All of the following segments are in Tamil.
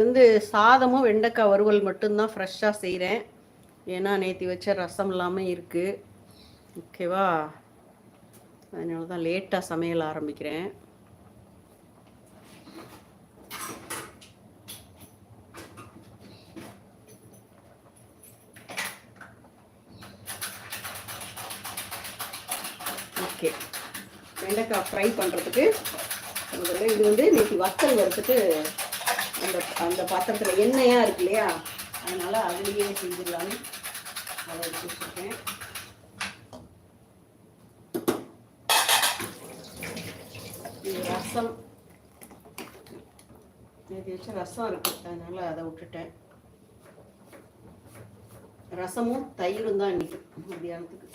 வந்து சாதமும் வெண்டைக்காய் வறுவல் மட்டும்தான் ஃப்ரெஷ்ஷாக செய்கிறேன் ஏன்னா நேற்று வச்ச ரசம் இல்லாமல் இருக்குது ஓகேவா அதனால தான் லேட்டாக சமையல் ஆரம்பிக்கிறேன். ஓகே வெண்டைக்காய் ஃப்ரை பண்ணுறதுக்கு முதல்ல இது வந்து நேற்று வத்தல் வறுத்துட்டு அந்த அந்த பாத்திரத்தில் எண்ணெயாக இருக்கு இல்லையா? அதனால் அதுலேயே செஞ்சிடலான்னு அதை எடுத்து வச்சுருக்கேன் ரசம். நேற்று ரசம் இருக்கு. அதனால் அதை விட்டுட்டேன். ரசமும் தயிரும் தான் இன்னைக்கு மத்தியானத்துக்கு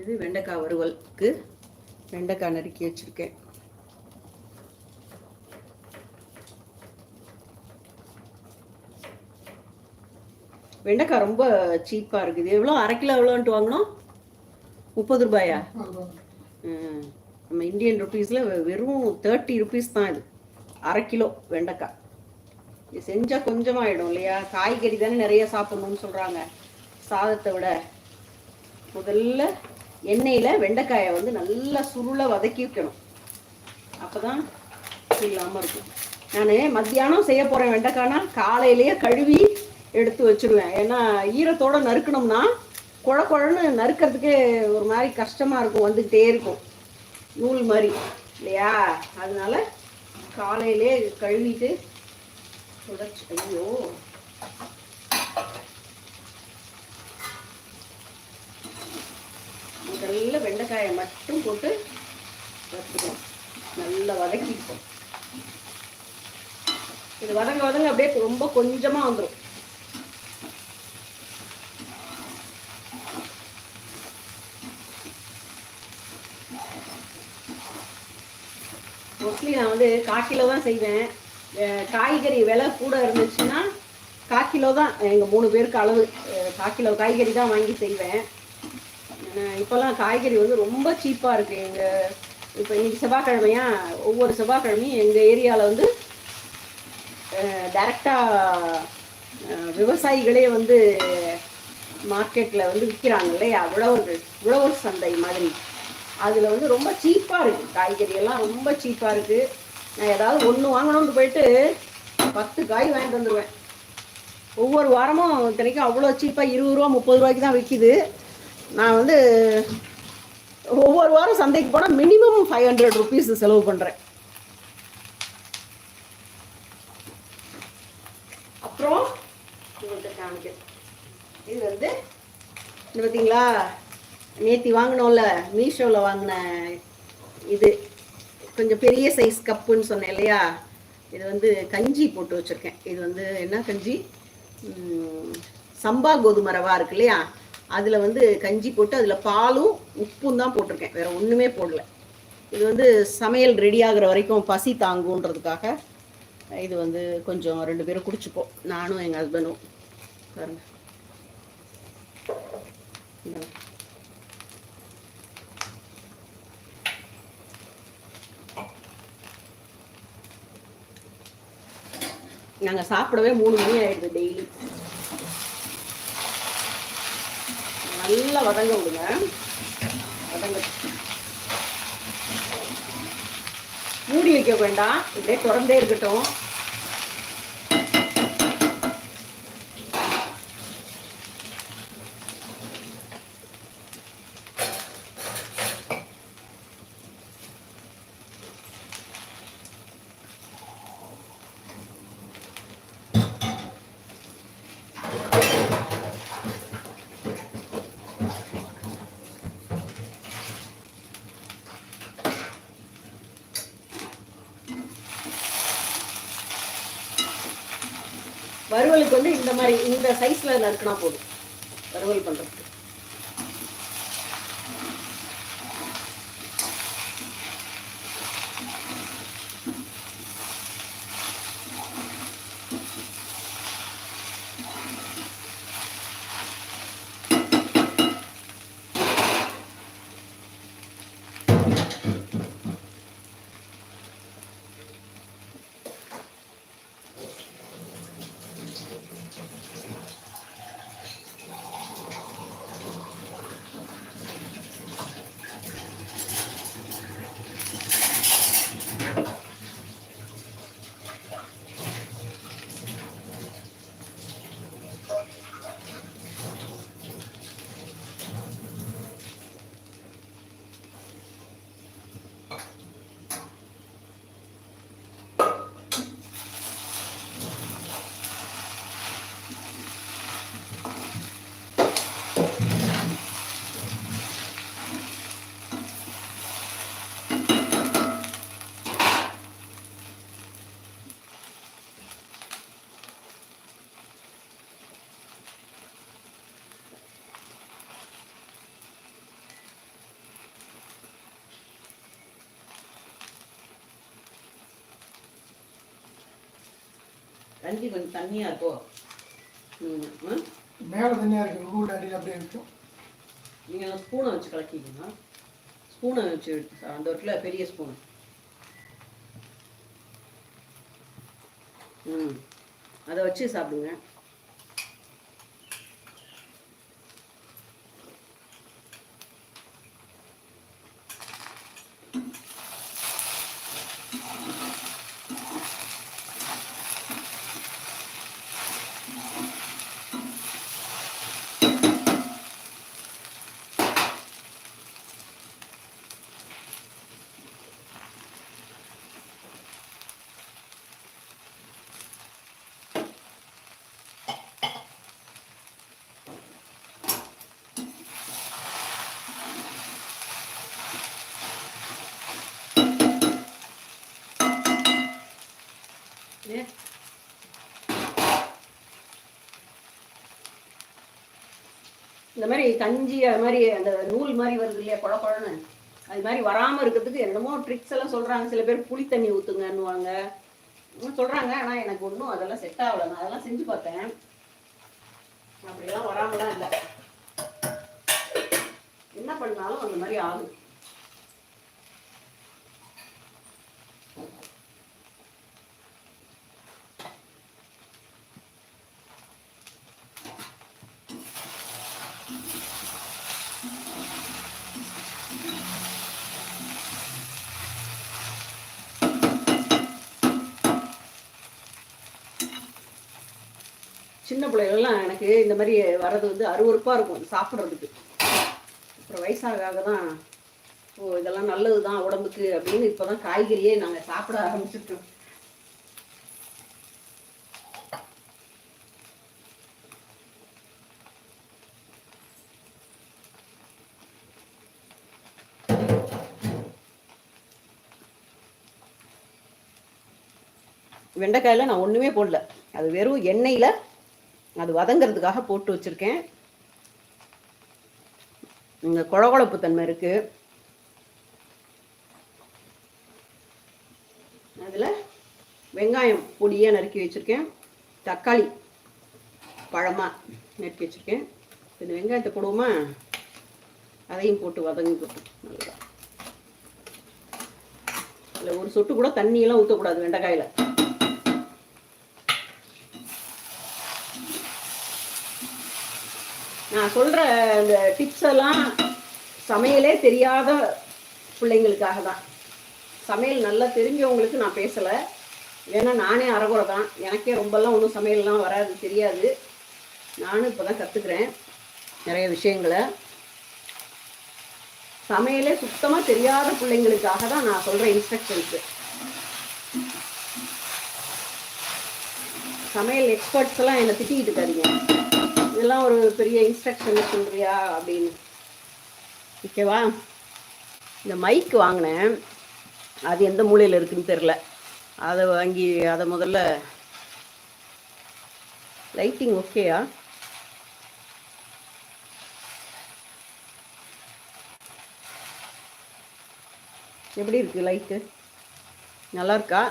இது வெண்டைக்காய் வறுவலுக்கு வெண்டைக்காய் நறுக்கி வச்சுருக்கேன். வெண்டைக்காய் ரொம்ப சீப்பாக இருக்குது. எவ்வளோ? அரை கிலோ எவ்வளோன்ட்டு வாங்கினோம் முப்பது ரூபாயா? நம்ம இந்தியன் ருபீஸில் வெறும் தேர்ட்டி ருபீஸ் தான் இது. அரை கிலோ வெண்டைக்காய். இது செஞ்சால் கொஞ்சமாயிடும் இல்லையா? காய்கறி தானே நிறைய சாப்பிடணும்னு சொல்கிறாங்க சாதத்தை விட முதல்ல எண்ணெயில் வெண்டைக்காயை வந்து நல்லா சுருளை வதக்கி வைக்கணும். அப்போ தான் இல்லாமல் இருக்கும். நான் மத்தியானம் செய்ய போகிறேன் வெண்டைக்காய்னா காலையிலேயே கழுவி எடுத்து வச்சிருவேன். ஏன்னா ஈரத்தோட நறுக்கணும்னா குழ குழன்னு நறுக்கிறதுக்கே ஒரு மாதிரி கஷ்டமாக இருக்கும் வந்துக்கிட்டே இருக்கும். நூல் மாதிரி இல்லையா? அதனால காலையிலே கழுவிட்டு தொடச்சு ஐயோ! நல்ல வெண்டைக்காயை மட்டும் போட்டு வறுத்துக்கணும் நல்லா வதக்கிப்போம் இது வதங்க வதங்க அப்படியே ரொம்ப கொஞ்சமாக வந்துடும் மோஸ்ட்லி நான் வந்து கால் கிலோ தான் செய்வேன். காய்கறி விலை கூட இருந்துச்சுன்னா காக்கிலோ தான் எங்கள் மூணு பேருக்கு அளவு. காக்கிலோ கிலோ காய்கறி தான் வாங்கி செய்வேன். இப்போல்லாம் காய்கறி வந்து ரொம்ப சீப்பாக இருக்குது எங்கள் இப்போ இன்னைக்கு செவ்வாய்க்கிழமையா ஒவ்வொரு செவ்வாய்க்கிழமையும் எங்கள் ஏரியாவில் வந்து டைரெக்டாக விவசாயிகளே வந்து மார்க்கெட்டில் வந்து விற்கிறாங்க இல்லையா? உழவர்கள் உழவர் சந்தை மாதிரி. அதில் வந்து ரொம்ப சீப்பாக இருக்குது காய்கறி எல்லாம் ரொம்ப சீப்பாக இருக்குது நான் ஏதாவது ஒன்று வாங்கணும்னு போயிட்டு பத்து காய் வாங்கிட்டு வந்துடுவேன் ஒவ்வொரு வாரமும் இத்தனைக்கும் அவ்வளோ சீப்பாக இருபது ரூபா முப்பது ரூபாய்க்கு தான் விற்கிது நான் வந்து ஒவ்வொரு வாரம் சந்தைக்கு போனால் மினிமம் ஃபைவ் ஹண்ட்ரட் ருபீஸ் செலவு பண்ணுறேன் அப்புறம் உங்கள்கிட்ட காமிக்கிறேன். இது வந்து இது பார்த்தீங்களா நேத்தி வாங்கினோம்ல மீஷோவில் வாங்கின இது. கொஞ்சம் பெரிய சைஸ் கப்புன்னு சொன்னேன் இல்லையா? இது வந்து கஞ்சி போட்டு வச்சுருக்கேன். இது வந்து என்ன கஞ்சி? சம்பா கோதுமை ரவா இருக்கு இல்லையா? அதில் வந்து கஞ்சி போட்டு அதில் பாலும் உப்பும் தான் போட்டிருக்கேன். வேறு ஒன்றுமே போடல. இது வந்து சமையல் ரெடி ஆகுற வரைக்கும் பசி தாங்குன்றதுக்காக இது வந்து கொஞ்சம் ரெண்டு பேரும் குடிச்சுப்போம். நானும் எங்கள் ஹஸ்பண்டும் பாருங்க. நாங்கள் சாப்பிடவே மூணு மணி ஆயிடுது டெய்லி நல்லா வதங்க விடுங்க. வதங்க. மூடி வைக்க வேண்டாம். இப்படியே திறந்தே இருக்கட்டும். மாதிரி இந்த சைஸ்ல நறுக்கினா போதும். வறுவல் பண்ணுறது கஞ்சி கொஞ்சம் தண்ணியாக இருக்கோ ம் மேலே தனியாக இருக்கு உள்ள அடியில் அப்படியே இருக்கும் நீங்கள் ஸ்பூனை வச்சு கலக்கிக்கீங்க. ஸ்பூனை வச்சு அந்த இருக்குல்ல பெரிய ஸ்பூன். ம். அதை வச்சு சாப்பிடுங்க. இந்த மாதிரி கஞ்சி அது மாதிரி அந்த நூல் மாதிரி வருது இல்லையா குழ குழன்னு. அது மாதிரி வராமல் இருக்கிறதுக்கு என்னமோ ட்ரிக்ஸ் எல்லாம் சொல்கிறாங்க சில பேர் புளி தண்ணி ஊற்றுங்கன்னுவாங்க இன்னும் சொல்கிறாங்க ஆனால் எனக்கு ஒன்றும் அதெல்லாம் செட் ஆகலை. நான் அதெல்லாம் செஞ்சு பார்த்தேன். அப்படியெல்லாம் வராமலாம் இல்லை. என்ன பண்ணாலும் அந்த மாதிரி ஆகும் சின்ன பிள்ளைகள்லாம் எனக்கு இந்த மாதிரி வர்றது வந்து அருவறுப்பாக இருக்கும் சாப்பிட்றதுக்கு. அப்புறம் வயசாக தான் ஓ இதெல்லாம் நல்லது தான் உடம்புக்கு அப்படின்னு இப்போ தான் காய்கறியே நாங்கள் சாப்பிட ஆரம்பிச்சிட்டோம். வெண்டைக்காயில் நான் ஒன்றுமே போடல. அது வெறும் எண்ணெயில் அது வதங்கிறதுக்காக போட்டு வச்சுருக்கேன். இங்கே குழகுழப்பு தன்மை இருக்குது அதில் வெங்காயம் பொடியாக நறுக்கி வச்சுருக்கேன். தக்காளி பழமாக நறுக்கி வச்சுருக்கேன். இந்த வெங்காயத்தை போடுவோமா? அதையும் போட்டு வதங்கி நல்லா. இல்லை ஒரு சொட்டு கூட தண்ணியெல்லாம் ஊற்றக்கூடாது வெண்டைக்காயில். நான் சொல்கிற இந்த டிப்ஸ் எல்லாம் சமையலே தெரியாத பிள்ளைங்களுக்காக தான். சமையல் நல்லா தெரிஞ்சவங்களுக்கு நான் பேசலை. ஏன்னா நானே அறகுறை தான். எனக்கே ரொம்பலாம் ஒன்றும் சமையல்லாம் வராது தெரியாது. நானும் இப்போ தான் கற்றுக்குறேன் நிறைய விஷயங்களை. சமையலே சுத்தமாக தெரியாத பிள்ளைங்களுக்காக தான் நான் சொல்கிற இன்ஸ்ட்ரக்ஷன்ஸு சமையல் எக்ஸ்பர்ட்ஸ் எல்லாம் என்னை திட்டிக்கிட்டு இருக்காதீங்க. இதெல்லாம் ஒரு பெரிய இன்ஸ்ட்ரக்ஷன் சொல்றியா அப்படின்னு. ஓகேவா? இந்த மைக் வாங்கினேன். அது எந்த மூலையில் இருக்குன்னு தெரில அதை வாங்கி அதை முதல்ல லைட்டிங் ஓகேயா எப்படி இருக்கு லைட்டு நல்லா இருக்கா?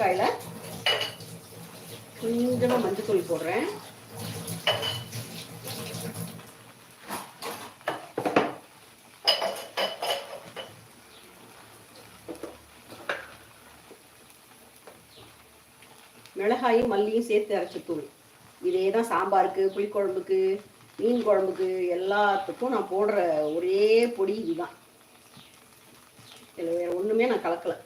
முருங்கைக்காயில் கொஞ்சமாக மஞ்சத்தூள் போடுறேன். மிளகாயும் மல்லியும் சேர்த்து அரைச்சத்தூள் இதே தான் சாம்பாருக்கு புளிக்குழம்புக்கு மீன் குழம்புக்கு எல்லாத்துக்கும் நான் போடுற ஒரே பொடி இதுதான். இதில் வேறு ஒன்றுமே நான் கலக்கலை.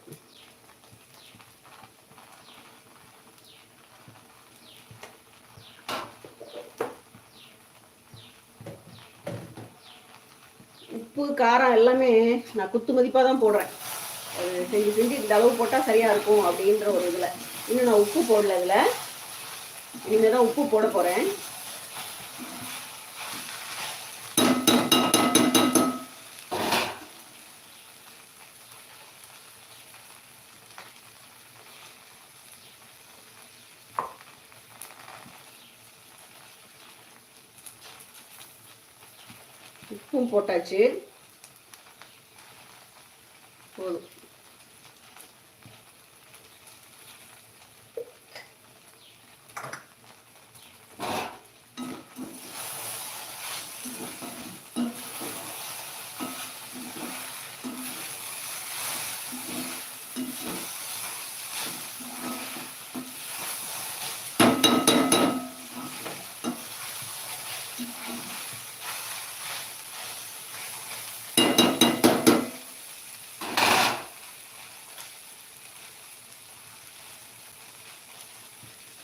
உப்பு காரம் எல்லாமே நான் குத்து மதிப்பாக தான் போடுறேன் செஞ்சு செஞ்சு இந்த அளவு போட்டால் சரியாக இருக்கும் அப்படின்ற ஒரு இதில். இன்னும் நான் உப்பு போடல இதில். இனிமேல் தான் உப்பு போட போகிறேன் உப்பும் போட்டாச்சு போதும்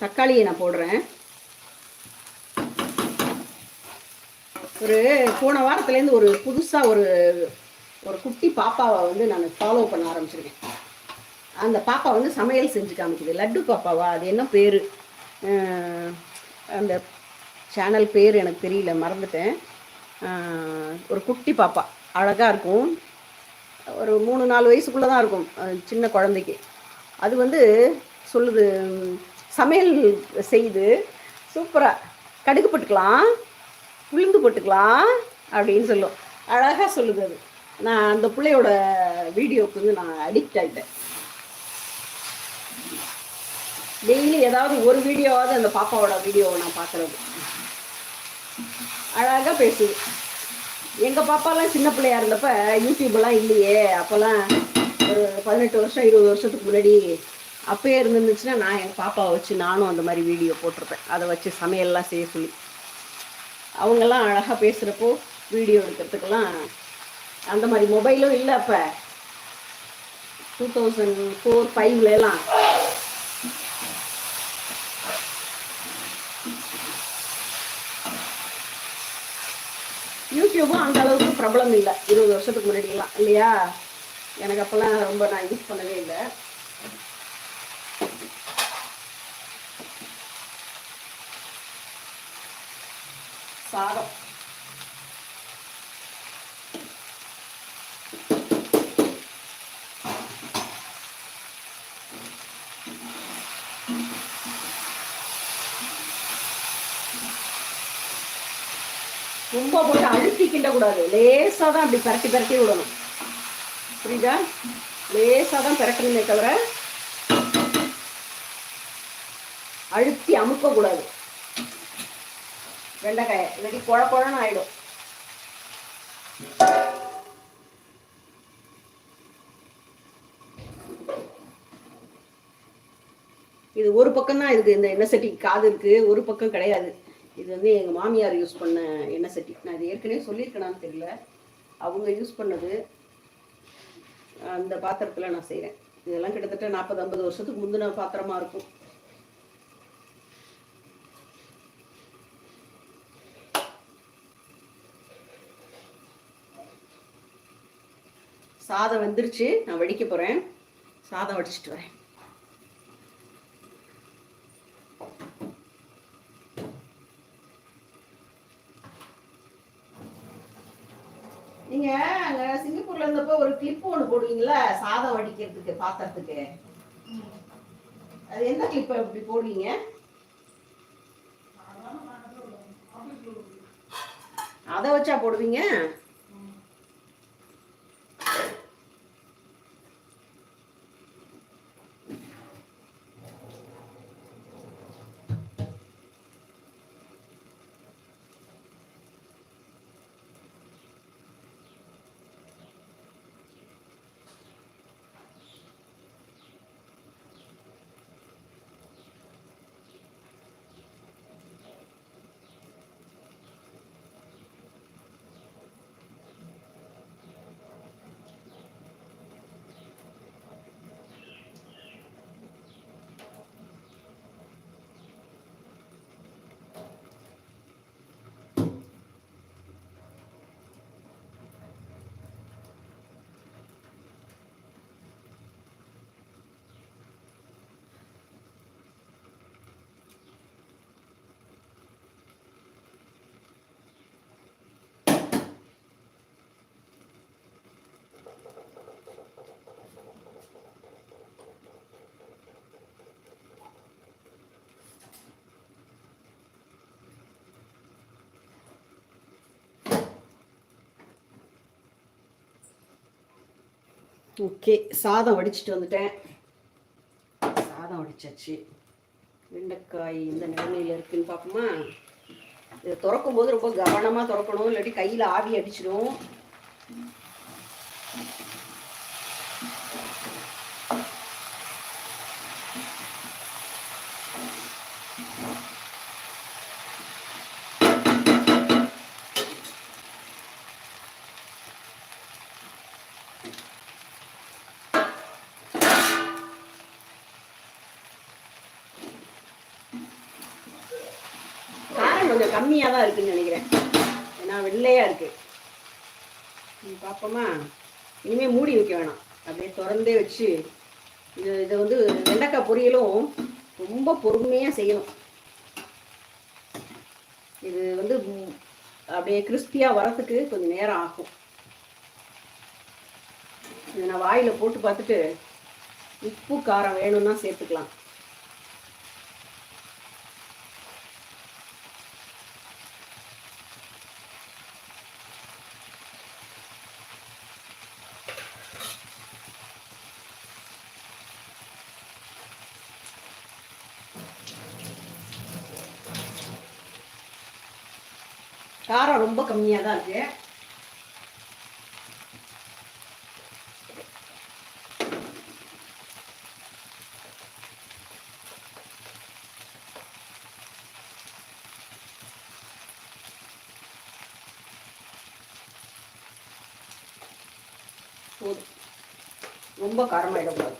தக்காளியை நான் போடுறேன். ஒரு போன வாரத்துலேருந்து ஒரு புதுசாக ஒரு ஒரு குட்டி பாப்பாவை வந்து நான் ஃபாலோ பண்ண ஆரம்பிச்சிருக்கேன். அந்த பாப்பா வந்து சமையல் செஞ்சு காமிக்குது. லட்டு பாப்பாவா? அது என்ன பேர்? அந்த சேனல் பேர் எனக்கு தெரியல மறந்துட்டேன். ஒரு குட்டி பாப்பா. அழகாக இருக்கும். ஒரு மூணு நாலு வயசுக்குள்ளே தான் இருக்கும் சின்ன குழந்தைக்கு. அது வந்து சொல்லுது சமையல் செய்து சூப்பராக கடுகு போட்டுக்கலாம் உளுந்து போட்டுக்கலாம் அப்படின்னு சொல்லும். அழகாக சொல்லுது அது. நான் அந்த பிள்ளையோட வீடியோவுக்கு வந்து நான் அடிக்ட் ஆகிட்டேன் டெய்லி ஏதாவது ஒரு வீடியோவாவது அந்த பாப்பாவோட வீடியோவை நான் பார்க்குறது அழகாக பேசுது. எங்கள் பாப்பாலாம் சின்ன பிள்ளையாக இருந்தப்போ யூடியூப்லாம் இல்லையே. அப்போல்லாம் ஒரு பதினெட்டு வருஷம் இருபது வருஷத்துக்கு முன்னாடி அப்போயே இருந்துச்சுன்னா நான் எங்கள் பாப்பாவை வச்சு நானும் அந்த மாதிரி வீடியோ போட்டிருப்பேன். அதை வச்சு சமையல்லாம் செய்ய சொல்லி. அவங்கெல்லாம் அழகாக பேசுகிறப்போ வீடியோ எடுக்கிறதுக்கெல்லாம் அந்த மாதிரி மொபைலும் இல்லை அப்போ. டூ தௌசண்ட் ஃபோர் ஃபைவ்லலாம் யூடியூபும் அந்த அளவுக்கு பிரபலம் இல்லை. இருபது வருஷத்துக்கு முன்னாடிலாம் இல்லையா? எனக்கு அப்போல்லாம் ரொம்ப நான் யூஸ் பண்ணவே இல்லை. சாதம். ரொம்ப போட்டு அழுத்தி கிண்டக்கூடாது. லேசாக தான் அப்படி பரட்டி பரட்டி விடணும். புரியுதா? லேசாக தான் பிறக்கணுமே தவிர அழுத்தி அமுக்கக்கூடாது. வெண்டைக்காயை. இல்லாட்டி குழ குழன்னு ஆயிடும். இது ஒரு பக்கம் தான் இதுக்கு இந்த எண்ணெய் சட்டி காது இருக்கு. ஒரு பக்கம் கிடையாது. இது வந்து எங்கள் மாமியார் யூஸ் பண்ண எண்ணெய் சட்டி. நான் இது ஏற்கனவே சொல்லியிருக்கேனான்னு தெரியல. அவங்க யூஸ் பண்ணது அந்த பாத்திரத்தில் நான் செய்கிறேன் இதெல்லாம் கிட்டத்தட்ட நாற்பது ஐம்பது வருஷத்துக்கு முந்தின பாத்திரமா இருக்கும். சாதம் வெந்துருச்சு. நான் வடிக்க போகிறேன் சாதம் வடிச்சிட்டு வரேன். நீங்க அங்க சிங்கப்பூர்ல இருந்தப்போ ஒரு கிளிப் ஒன்று போடுவீங்களா? சாதம் வடிக்கிறதுக்கு பாத்திரத்துக்கு? அது எந்த கிளிப் இப்படி போடுவீங்க? அதை வச்சா போடுவீங்க? ஓகே சாதம் வடிச்சிட்டு வந்துட்டேன். சாதம் வடிச்சாச்சு. வெண்டைக்காய் இந்த நிலைமையில் இருக்குன்னு பார்ப்போமா இதை திறக்கும் போது ரொம்ப கவனமாக திறக்கணும் இல்லாட்டி கையில் ஆவி அடிச்சிடும். கம்மியாக தான் இருக்குன்னு நினைக்கிறேன். ஏன்னா வெள்ளையாக இருக்கு. பார்ப்போமா இனிமேல் மூடி வைக்க வேணாம். அப்படியே திறந்தே வச்சு இது இதை வந்து வெண்டைக்காய் பொரியலும் ரொம்ப பொறுமையாக செய்யணும். இது வந்து அப்படியே கிறிஸ்பியாக வரத்துக்கு கொஞ்சம் நேரம் ஆகும். இதை நான் வாயில் போட்டு பார்த்துட்டு உப்பு காரம் வேணும்னா சேர்த்துக்கலாம். காரம் ரொம்ப கம்மியாக தான் இருக்கு. போதும். ரொம்ப காரமாயிடக்கூடாது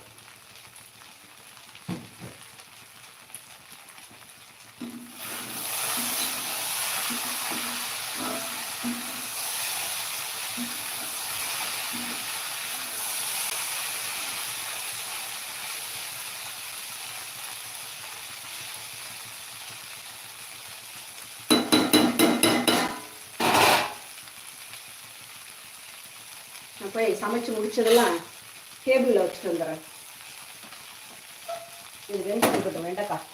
நான் போய் சமைச்சு முடிச்சதெல்லாம் டேபிளில் வச்சுட்டு வந்துடுறேன். இது வெந்து இருக்கட்டும் வெண்டைக்காய்.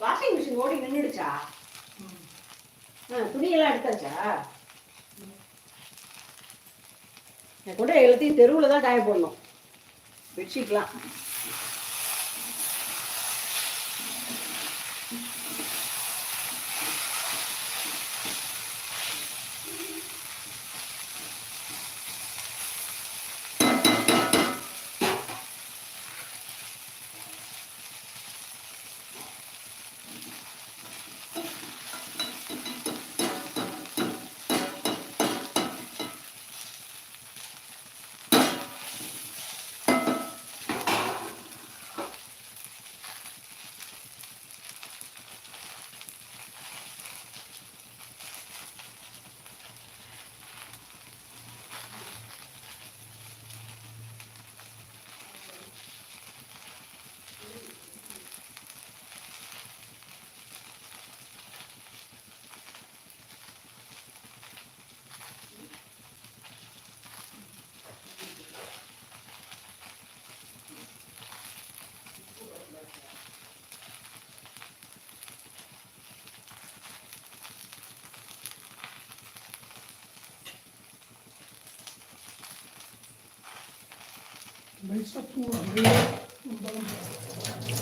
வாஷிங் மிஷின் ஓடி நின்றுடுச்சா ஆ துணியெல்லாம் எடுத்தாச்சா? என் கூட எல்லாத்தையும் தெருவில் தான் காய போடணும். பெட்ஷீட்லாம்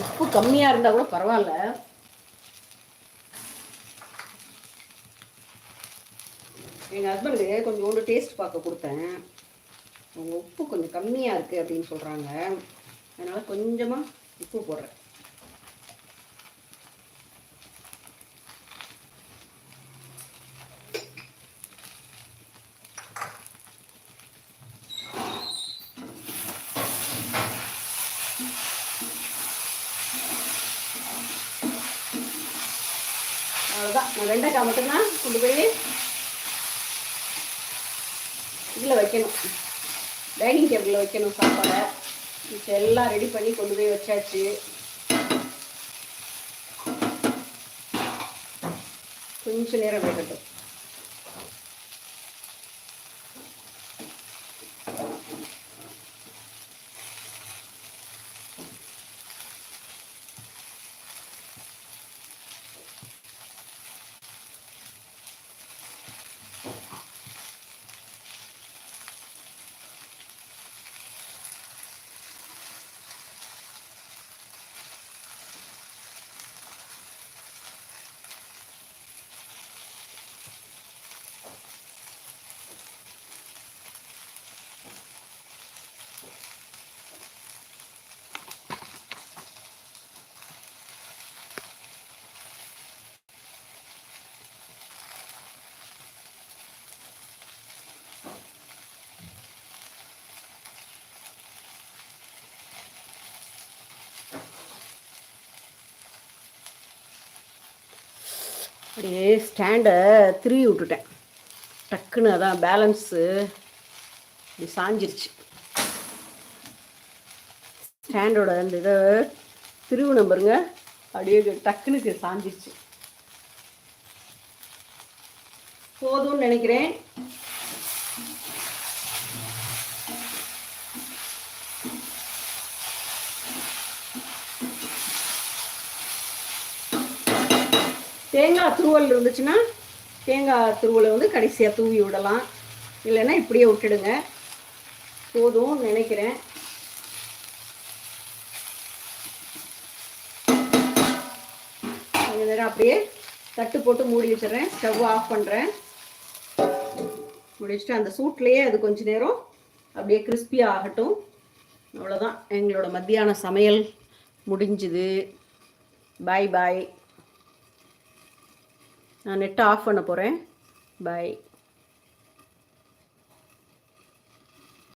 உப்பு கம்மியாக இருந்தால் கூட பரவாயில்ல. எங்கள் ஹஸ்பண்டுக்கு கொஞ்சோண்டு டேஸ்ட் பார்க்க கொடுத்தேன். அவங்க உப்பு கொஞ்சம் கம்மியாக இருக்குது அப்படின்னு சொல்கிறாங்க அதனால் கொஞ்சமாக உப்பு போடுறேன். அவ்வளோதான் நான் வெண்டைக்காய் மட்டும்தான் கொண்டு போய் இதில் வைக்கணும். டைனிங் டேபிளில் வைக்கணும் சாப்பாடை. மிச்சம் எல்லாம் ரெடி பண்ணி கொண்டு போய் வச்சாச்சு. கொஞ்சம் நேரம் வேகட்டும். அப்படியே ஸ்டாண்டை திருவி விட்டுட்டேன். டக்குன்னு அதான் பேலன்ஸு இப்படி சாஞ்சிருச்சு. ஸ்டாண்டோட அந்த இதை திருவு நம்பருங்க அப்படியே டக்குன்னு சாஞ்சிருச்சு. போதும்னு நினைக்கிறேன். தேங்காய் துருவல் இருந்துச்சுன்னா தேங்காய் துருவலை வந்து கடைசியாக தூவி விடலாம். இல்லைன்னா இப்படியே விட்டுடுங்க. போதும் நினைக்கிறேன். கொஞ்ச நேரம் அப்படியே தட்டு போட்டு மூடி வச்சிடுறேன். ஸ்டவ் ஆஃப் பண்ணுறேன் முடிச்சுட்டு அந்த சூட்லேயே அது கொஞ்ச நேரம் அப்படியே கிறிஸ்பியாக ஆகட்டும். அவ்வளோதான் எங்களோட மத்தியான சமையல் முடிஞ்சுது. பாய் பாய் நான் நெட்டை ஆஃப் பண்ண போகிறேன் பாய்